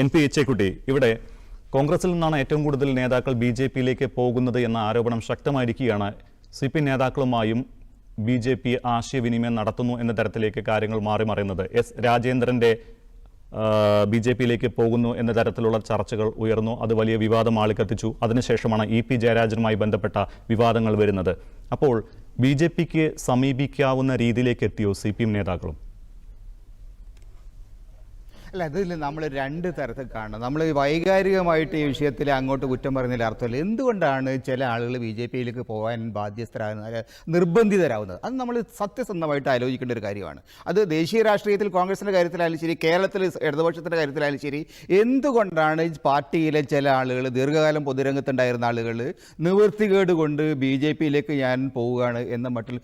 N P എച്ചേക്കുട്ടി ഇവിടെ കോൺഗ്രസിൽ നിന്നാണ് ഏറ്റവും കൂടുതൽ നേതാക്കൾ ബി ജെ പിയിലേക്ക് പോകുന്നത് എന്ന ആരോപണം ശക്തമായിരിക്കുകയാണ്. സി പി നേതാക്കളുമായും ബി ജെ പി ആശയവിനിമയം നടത്തുന്നു എന്ന തരത്തിലേക്ക് കാര്യങ്ങൾ മാറി മറിയുന്നത്. എസ് രാജേന്ദ്രന്റെ ബി ജെ പിയിലേക്ക് പോകുന്നു എന്ന തരത്തിലുള്ള ചർച്ചകൾ ഉയർന്നു. അത് വലിയ വിവാദം ആളിക്കത്തിച്ചു. അതിനുശേഷമാണ് ഇ പി ജയരാജനുമായി ബന്ധപ്പെട്ട വിവാദങ്ങൾ വരുന്നത്. അപ്പോൾ ബി ജെ പിക്ക് സമീപിക്കാവുന്ന രീതിയിലേക്ക് എത്തിയോ സി പി എം നേതാക്കളും? അല്ല ഇതിൽ നമ്മൾ രണ്ട് തരത്തിൽ കാണണം. നമ്മൾ വൈകാരികമായിട്ട് ഈ വിഷയത്തിൽ അങ്ങോട്ട് കുറ്റം പറയുന്നതിൽ അർത്ഥമില്ല. എന്തുകൊണ്ടാണ് ചില ആളുകൾ ബി ജെ പിയിലേക്ക് പോകാൻ ബാധ്യസ്ഥരാകുന്നത്? നിർബന്ധിതരാകുന്നത്? അത് നമ്മൾ സത്യസന്ധമായിട്ട് ആലോചിക്കേണ്ട ഒരു കാര്യമാണ്. അത് ദേശീയ രാഷ്ട്രീയത്തിൽ കോൺഗ്രസിന്റെ കാര്യത്തിലായാലും ശരി കേരളത്തിൽ ഇടതുപക്ഷത്തിന്റെ കാര്യത്തിലായാലും ശരി എന്തുകൊണ്ടാണ് പാർട്ടിയിലെ ചില ആളുകൾ ദീർഘകാലം പൊതുരംഗത്തുണ്ടായിരുന്ന ആളുകൾ നിവൃത്തികേട് കൊണ്ട് ബി ജെ പിയിലേക്ക് ഞാൻ പോവുകയാണ് എന്ന മട്ടിൽ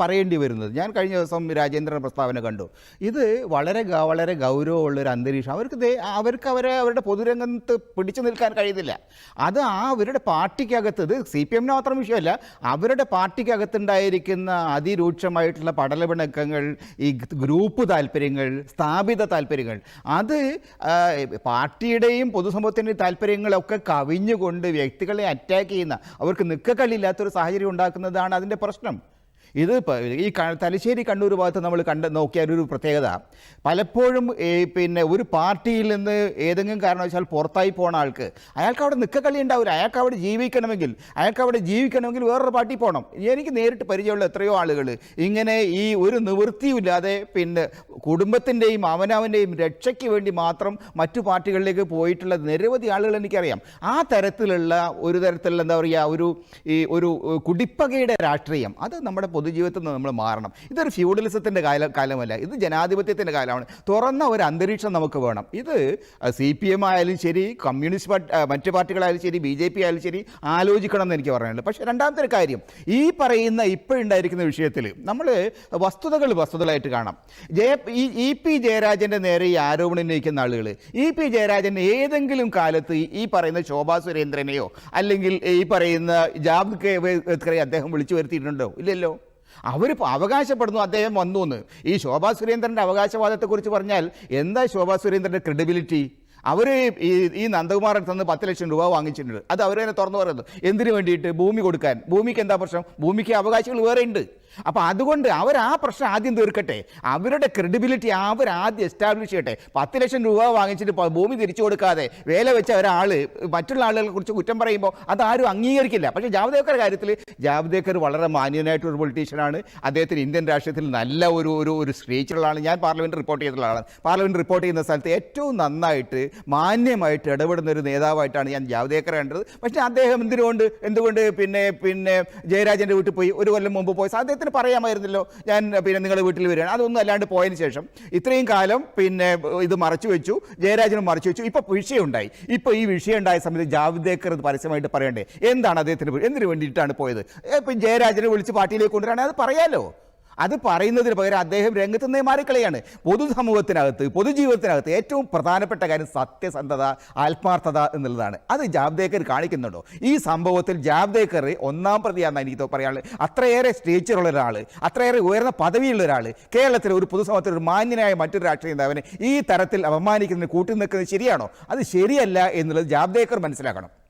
പറയേണ്ടി വരുന്നത്? ഞാൻ കഴിഞ്ഞ ദിവസം രാജേന്ദ്രൻ പ്രസ്താവന കണ്ടു. ഇത് വളരെ വളരെ ഗൗരവമുള്ള ഒരു അന്തരീക്ഷം. അവർക്ക് അവർക്ക് അവരെ അവരുടെ പൊതുരംഗത്ത് പിടിച്ചു നിൽക്കാൻ കഴിയുന്നില്ല. അത് ആ അവരുടെ പാർട്ടിക്കകത്ത് ഇത് സി പി എമ്മിന് മാത്രം വിഷയമല്ല അവരുടെ പാർട്ടിക്കകത്തുണ്ടായിരിക്കുന്ന അതിരൂക്ഷമായിട്ടുള്ള പടലപിണക്കങ്ങൾ ഈ ഗ്രൂപ്പ് താല്പര്യങ്ങൾ സ്ഥാപിത താല്പര്യങ്ങൾ അത് പാർട്ടിയുടെയും പൊതുസമൂഹത്തിന്റെയും താല്പര്യങ്ങളൊക്കെ കവിഞ്ഞുകൊണ്ട് വ്യക്തികളെ അറ്റാക്ക് ചെയ്യുന്ന അവർക്ക് നിൽക്കക്കളില്ലാത്തൊരു സാഹചര്യം ഉണ്ടാക്കുന്നതാണ് അതിന്റെ പ്രശ്നം. ഇത് ഈ തലശ്ശേരി കണ്ണൂർ ഭാഗത്ത് നമ്മൾ കണ്ട് നോക്കിയ ഒരു പ്രത്യേകത. പലപ്പോഴും പിന്നെ ഒരു പാർട്ടിയിൽ നിന്ന് ഏതെങ്കിലും കാരണവശാൽ പുറത്തായി പോണ ആൾക്ക് അയാൾക്ക് അവിടെ നിൽക്കക്കളി ഉണ്ടാവില്ല അയാൾക്ക് അവിടെ ജീവിക്കണമെങ്കിൽ അയാൾക്ക് അവിടെ ജീവിക്കണമെങ്കിൽ വേറൊരു പാർട്ടി പോകണം എനിക്ക് നേരിട്ട് പരിചയമുള്ള എത്രയോ ആളുകൾ ഇങ്ങനെ ഈ ഒരു നിവൃത്തിയില്ലാതെ പിന്നെ കുടുംബത്തിന്റെയും അവനവന്റെയും രക്ഷയ്ക്ക് വേണ്ടി മാത്രം മറ്റു പാർട്ടികളിലേക്ക് പോയിട്ടുള്ള നിരവധി ആളുകൾ എനിക്കറിയാം. ആ തരത്തിലുള്ള ഒരു തരത്തിലുള്ള എന്താ പറയുക ഒരു ഈ ഒരു കുടിപ്പകയുടെ രാഷ്ട്രീയം അത് നമ്മുടെ പൊതുജീവിതത്തിൽ നിന്ന് നമ്മൾ മാറണം. ഇതൊരു ഫ്യൂഡലിസത്തിന്റെ കാല കാലമല്ല ഇത് ജനാധിപത്യത്തിന്റെ കാലമാണ്. തുറന്ന ഒരു അന്തരീക്ഷം നമുക്ക് വേണം. ഇത് സി പി എം ആയാലും ശരി കമ്മ്യൂണിസ്റ്റ് പാർട്ടി മറ്റു മറ്റ് പാർട്ടികളായാലും ശരി ബി ജെ പി ആയാലും ശരി ആലോചിക്കണം എന്ന് എനിക്ക് പറയാനുള്ളത് പക്ഷേ രണ്ടാമത്തെ ഒരു കാര്യം ഈ പറയുന്ന ഇപ്പോഴുണ്ടായിരിക്കുന്ന വിഷയത്തിൽ നമ്മൾ വസ്തുതകൾ വസ്തുതകളായിട്ട് കാണാം. ജയ ഈ ഇ പി ജയരാജന്റെ നേരെ ഈ ആരോപണം ഉന്നയിക്കുന്ന ആളുകൾ ഇ പി ജയരാജൻ ഏതെങ്കിലും കാലത്ത് ഈ- പറയുന്ന ശോഭാ സുരേന്ദ്രനെയോ അല്ലെങ്കിൽ ഈ പറയുന്ന ജാബ് അദ്ദേഹം വിളിച്ചു വരുത്തിയിട്ടുണ്ടോ? ഇല്ലല്ലോ. അവർ അവകാശപ്പെടുന്നു അദ്ദേഹം വന്നു എന്ന് ഈ ശോഭാ സുരേന്ദ്രന്റെ അവകാശവാദത്തെക്കുറിച്ച് പറഞ്ഞാൽ എന്താ ശോഭാ സുരേന്ദ്രന്റെ ക്രെഡിബിലിറ്റി അവർ ഈ ഈ നന്ദകുമാറിൽ തന്ന് പത്ത് ലക്ഷം രൂപ വാങ്ങിച്ചിട്ടുണ്ട്. അത് അവർ തന്നെ തുറന്നു പറയുന്നു. എന്തിനു വേണ്ടിയിട്ട്? ഭൂമി കൊടുക്കാൻ. ഭൂമിക്ക് എന്താ പ്രശ്നം? ഭൂമിക്ക് അവകാശികൾ വേറെ ഉണ്ട്. അപ്പോൾ അതുകൊണ്ട് അവർ ആ പ്രശ്നം ആദ്യം തീർക്കട്ടെ. അവരുടെ ക്രെഡിബിലിറ്റി അവർ ആദ്യം എസ്റ്റാബ്ലിഷ് ചെയ്യട്ടെ. പത്ത് ലക്ഷം രൂപ വാങ്ങിച്ചിട്ട് ഭൂമി തിരിച്ചു കൊടുക്കാതെ വേല വെച്ച ഒരാൾ മറ്റുള്ള ആളുകളെ കുറിച്ച് കുറ്റം പറയുമ്പോൾ അതാരും അംഗീകരിക്കില്ല. പക്ഷേ ജാവ്ദേക്കർ കാര്യത്തിൽ ജാവ്ദേക്കർ വളരെ മാന്യനായിട്ട് ഒരു പൊളിറ്റീഷ്യനാണ് അദ്ദേഹത്തിന് ഇന്ത്യൻ രാഷ്ട്രീയത്തിൽ നല്ല ഒരു ഒരു ഒരു സ്പീച്ചുള്ള ആളാണ് ഞാൻ പാർലമെന്റ് റിപ്പോർട്ട് ചെയ്തിട്ടുള്ള ആളാണ്. പാർലമെന്റ് റിപ്പോർട്ട് ചെയ്യുന്ന സ്ഥലത്ത് ഏറ്റവും നന്നായിട്ട് മാന്യമായിട്ട് ഇടപെടുന്ന ഒരു നേതാവായിട്ടാണ് ഞാൻ ജാവ്ദേക്കർ കണ്ടത്. പക്ഷേ അദ്ദേഹം എന്തിനുകൊണ്ട് എന്തുകൊണ്ട് പിന്നെ പിന്നെ ജയരാജന്റെ വീട്ടിൽ പോയി ഒരു കൊല്ലം മുമ്പ് പോയി. അദ്ദേഹത്തിന് പറയാമായിരുന്നല്ലോ ഞാൻ പിന്നെ നിങ്ങളുടെ വീട്ടിൽ വരികയാണ്. അതൊന്നും അല്ലാണ്ട് പോയതിന് ശേഷം ഇത്രയും കാലം പിന്നെ ഇത് മറച്ചു വെച്ചു ജയരാജനും മറച്ചു വെച്ചു. ഇപ്പോൾ വിഷയമുണ്ടായി. ഇപ്പോൾ ഈ വിഷയം ഉണ്ടായ സമയത്ത് ജാവ്ദേക്കർ പരസ്യമായിട്ട് പറയണ്ടേ? എന്താണ് അദ്ദേഹത്തിന് എന്തിനു വേണ്ടിയിട്ടാണ് പോയത്? ഇപ്പം ജയരാജനെ വിളിച്ച് പാർട്ടിയിലേക്ക് കൊണ്ടുവരാണെങ്കിൽ അത് പറയാലോ? അത് പറയുന്നതിന് പകരം അദ്ദേഹം രംഗത്ത് നിന്നേ മാറിക്കളയാണ്. പൊതുസമൂഹത്തിനകത്ത് പൊതുജീവിതത്തിനകത്ത് ഏറ്റവും പ്രധാനപ്പെട്ട കാര്യം സത്യസന്ധത ആത്മാർത്ഥത എന്നുള്ളതാണ്. അത് ജാവ്ദേക്കർ കാണിക്കുന്നുണ്ടോ? ഈ സംഭവത്തിൽ ജാവ്ദേക്കർ ഒന്നാം പ്രതിയാണെന്ന് എനിക്ക് പറയാനുള്ളത്. അത്രയേറെ സ്റ്റേച്ചറുള്ള ഒരാൾ അത്രയേറെ ഉയർന്ന പദവിയുള്ള ഒരാൾ കേരളത്തിലെ ഒരു പൊതുസമൂഹത്തിൽ ഒരു മാന്യനായ മറ്റൊരു രാഷ്ട്രീയ നേതാവിനെ ഈ തരത്തിൽ അപമാനിക്കുന്നതിന് കൂട്ടി നിൽക്കുന്നത് ശരിയാണോ? അത് ശരിയല്ല എന്നുള്ളത് ജാവ്ദേക്കർ മനസ്സിലാക്കണം.